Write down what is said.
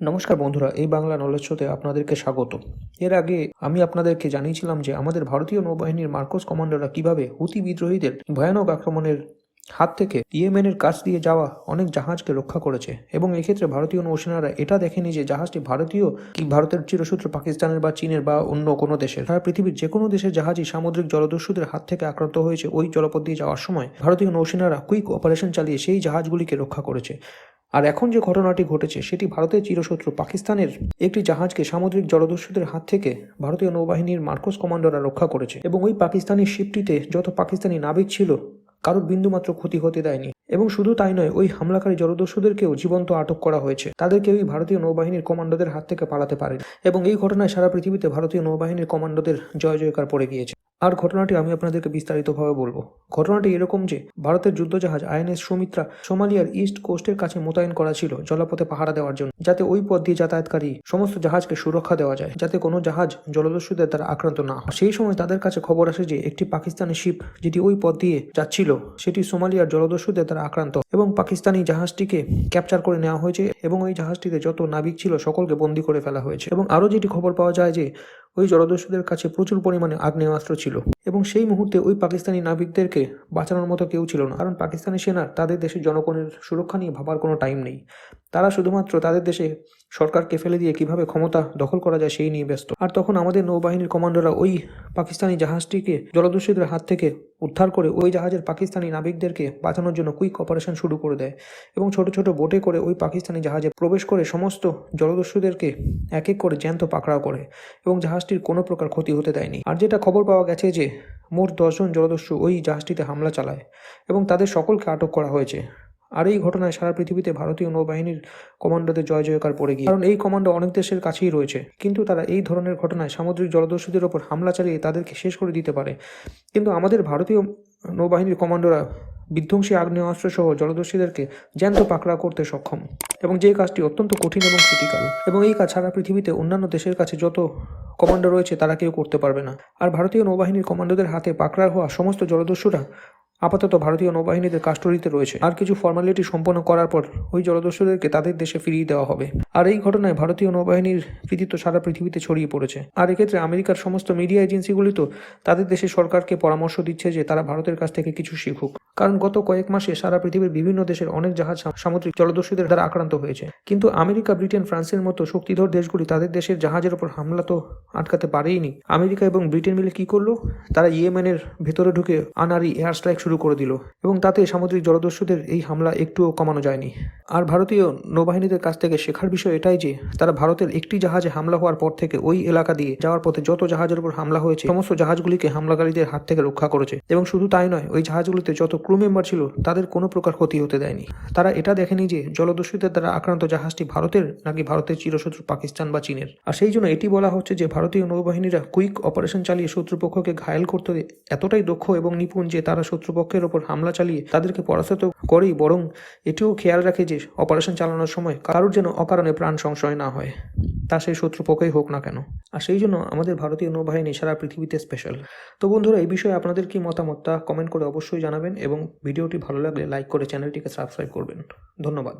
নমস্কার বন্ধুরা, এই বাংলা নলেজ শোতে আপনাদেরকে স্বাগত। এর আগে আমি আপনাদেরকে জানিয়েছিলাম যে আমাদের ভারতীয় নৌবাহিনীর মার্কোস কমান্ডোরা কীভাবে হুতি বিদ্রোহীদের ভয়ানক আক্রমণের হাত থেকে ইয়েমেনের কাছ দিয়ে যাওয়া অনেক জাহাজকে রক্ষা করেছে এবং এক্ষেত্রে ভারতীয় নৌসেনারা এটা দেখেনি যে জাহাজটি ভারতীয় কি ভারতের চিরসূত্র পাকিস্তানের বা চীনের বা অন্য কোনো দেশের। সারা পৃথিবীর যে কোনো দেশের জাহাজই সামুদ্রিক জলদস্যুদের হাত থেকে আক্রান্ত হয়েছে ওই জলপথ দিয়ে যাওয়ার সময় ভারতীয় নৌসেনারা কুইক অপারেশন চালিয়ে সেই জাহাজগুলিকে রক্ষা করেছে। আর এখন যে ঘটনাটি ঘটেছে, সেটি ভারতের চিরশত্রু। পাকিস্তানের একটি জাহাজকে সামুদ্রিক জলদস্যুদের হাত থেকে ভারতীয় নৌবাহিনীর মার্কোস কমান্ডোরা রক্ষা করেছে এবং ওই পাকিস্তানি শিপটিতে যত পাকিস্তানি নাবিক ছিল, কারোর বিন্দুমাত্র ক্ষতি হতে দেয়নি। এবং শুধু তাই নয়, ওই হামলাকারী জলদস্যুদেরকেও জীবন্ত আটক করা হয়েছে। তাদের কেউই ভারতীয় নৌবাহিনীর কমান্ডোদের হাত থেকে পালাতে পারে এবং এই ঘটনায় সারা পৃথিবীতে ভারতীয় নৌবাহিনীর কমান্ডোদের জয় জয়কার পড়ে গিয়েছে। আর ঘটনাটি আমি আপনাদেরকে বিস্তারিতভাবে বলব। ঘটনাটি এরকম যে, ভারতের যুদ্ধজাহাজ আইএনএস সুমিত্রা সোমালিয়ার ইস্ট কোস্টের কাছে মোতায়েন করা ছিল জলপথে পাহারা দেওয়ার জন্য, যাতে ওই পথ দিয়ে যাতায়াতকারী সমস্ত জাহাজকে সুরক্ষা দেওয়া যায়, যাতে কোনো জাহাজ জলদস্যুদের দ্বারা আক্রান্ত না হয়। সেই সময় তাদের কাছে খবর আসে যে, একটি পাকিস্তানি শিপ যেটি ওই পথ দিয়ে যাচ্ছিল, সেটি সোমালিয়ার জলদস্যুদের দ্বারা আক্রান্ত এবং পাকিস্তানি জাহাজটিকে ক্যাপচার করে নেওয়া হয়েছে এবং ওই জাহাজটিতে যত নাবিক ছিল সকলকে বন্দী করে ফেলা হয়েছে। এবং আরও যেটি খবর পাওয়া যায় যে ওই জলদস্যুদের কাছে প্রচুর পরিমাণে আগ্নেয়াস্ত্র ছিল। এবং সেই মুহূর্তে ওই পাকিস্তানি নাবিকদেরকে বাঁচানোর মতো কেউ ছিল না। কারণ পাকিস্তানি সেনার তাদের দেশের জনগণের সুরক্ষা নিয়ে ভাবার কোনো টাইম নেই। তারা শুধুমাত্র তাদের দেশে সরকারকে ফেলে দিয়ে কীভাবে ক্ষমতা দখল করা যায় সেই নিয়ে ব্যস্ত। আর তখন আমাদের নৌবাহিনীর কমান্ডোরা ওই পাকিস্তানি জাহাজটিকে জলদস্যুদের হাত থেকে উদ্ধার করে ওই জাহাজের পাকিস্তানি নাবিকদেরকে বাঁচানোর জন্য কুইক অপারেশন শুরু করে দেয় এবং ছোট ছোট বোটে করে ওই পাকিস্তানি জাহাজে প্রবেশ করে সমস্ত জলদস্যুদেরকে এক এক করে জ্যান্ত পাকড়াও করে এবং জাহাজটির কোনো প্রকার ক্ষতি হতে দেয়নি। আর যেটা খবর পাওয়া গেছে যে মোট দশজন জলদস্যু ওই জাহাজটিতে হামলা চালায় এবং তাদের সকলকে আটক করা হয়েছে। আর এই ঘটনায় সারা পৃথিবীতে ভারতীয় নৌবাহিনীর কমান্ডোদের জয় জয়কার পড়ে গিয়ে, কারণ এই কমান্ডো অনেক দেশের কাছেই রয়েছে। কিন্তু তারা এই ধরনের ঘটনায় সামুদ্রিক জলদস্যুদের ওপর হামলা চালিয়ে তাদেরকে শেষ করে দিতে পারে। কিন্তু আমাদের ভারতীয় নৌবাহিনীর কমান্ডোরা বিধ্বংসী আগ্নেয়াস্ত্র সহ জলদস্যুদেরকে জ্যান্ত পাকড়া করতে সক্ষম। এবং যে কাজটি অত্যন্ত কঠিন এবং ক্রিটিক্যাল। এবং এই কাজ সারা পৃথিবীতে অন্যান্য দেশের কাছে যত কমান্ডো রয়েছে, তারা কেউ করতে পারবে না। আর ভারতীয় নৌবাহিনীর কমান্ডোদের হাতে পাকড়ার হওয়া সমস্ত জলদস্যুরা আপাতত ভারতীয় নৌবাহিনীদের কাস্টডিতে রয়েছে। আর কিছু ফর্মালিটি সম্পন্ন করার পর ওই জলদস্যুদেরকে তাদের দেশে ফিরিয়ে দেওয়া হবে। আর এই ঘটনায় ভারতীয় নৌবাহিনীর কৃতিত্ব সারা পৃথিবীতে ছড়িয়ে পড়েছে। আর এক্ষেত্রে আমেরিকার সমস্ত মিডিয়া এজেন্সিগুলি তো তাদের দেশের সরকারকে পরামর্শ দিচ্ছে যে তারা ভারতের কাছ থেকে কিছু শিখুক। কারণ গত কয়েক মাসে সারা পৃথিবীর বিভিন্ন দেশের অনেক জাহাজ সামুদ্রিক জলদস্যুদের দ্বারা আক্রান্ত হয়েছে। কিন্তু আমেরিকা, ব্রিটেন, ফ্রান্সের মতো শক্তিধর দেশগুলি তাদের দেশের জাহাজের উপর হামলা তো আটকাতে পারেইনি। আমেরিকা এবং ব্রিটেন মিলে কি করল? তারা ইয়েমেনের ভেতরে ঢুকে আনারি এয়ার স্ট্রাইক শুরু করে দিল এবং তাতে সামুদ্রিক জলদস্যুদের এই হামলা একটুও কমানো যায়নি। আর ভারতীয় নৌবাহিনীদের কাছ থেকে শেখার বিষয় এটাই যে, তারা ভারতের একটি জাহাজে হামলা হওয়ার পর থেকে ওই এলাকা দিয়ে যাওয়ার পথে যত জাহাজের উপর হামলা হয়েছে, সমস্ত জাহাজগুলিকে হামলাকারীদের হাত থেকে রক্ষা করেছে। এবং শুধু তাই নয়, ওই জাহাজগুলিতে যত ক্রু মেম্বার ছিল, তাদের কোনো প্রকার ক্ষতি হতে দেয়নি। তারা এটা দেখেনি যে, জলদস্যুদের দ্বারা আক্রান্ত জাহাজটি ভারতের নাকি ভারতের চিরশত্রু পাকিস্তান বা চীনের। আর সেই জন্য এটি বলা হচ্ছে যে, ভারতীয় নৌবাহিনীরা কুইক অপারেশন চালিয়ে শত্রুপক্ষকে ঘায়েল করতে এতটাই দক্ষ এবং নিপুণ যে, তারা শত্রুপক্ষের ওপর হামলা চালিয়ে তাদেরকে পরাস্ত করেই বরং এটিও খেয়াল রাখে যে অপারেশন চালানোর সময় কারোর যেন অকারণে প্রাণ সংশয় না হয়। তা সেই শত্রুপক্ষই হোক না কেন। আর সেই জন্য আমাদের ভারতীয় নৌবাহিনী সারা পৃথিবীতে স্পেশাল তো বন্ধুরা, এই বিষয়ে আপনাদের কি মতামত তা কমেন্ট করে অবশ্যই জানাবেন এবং ভিডিওটি ভালো লাগলে লাইক করে চ্যানেলটিকে সাবস্ক্রাইব করবেন। ধন্যবাদ।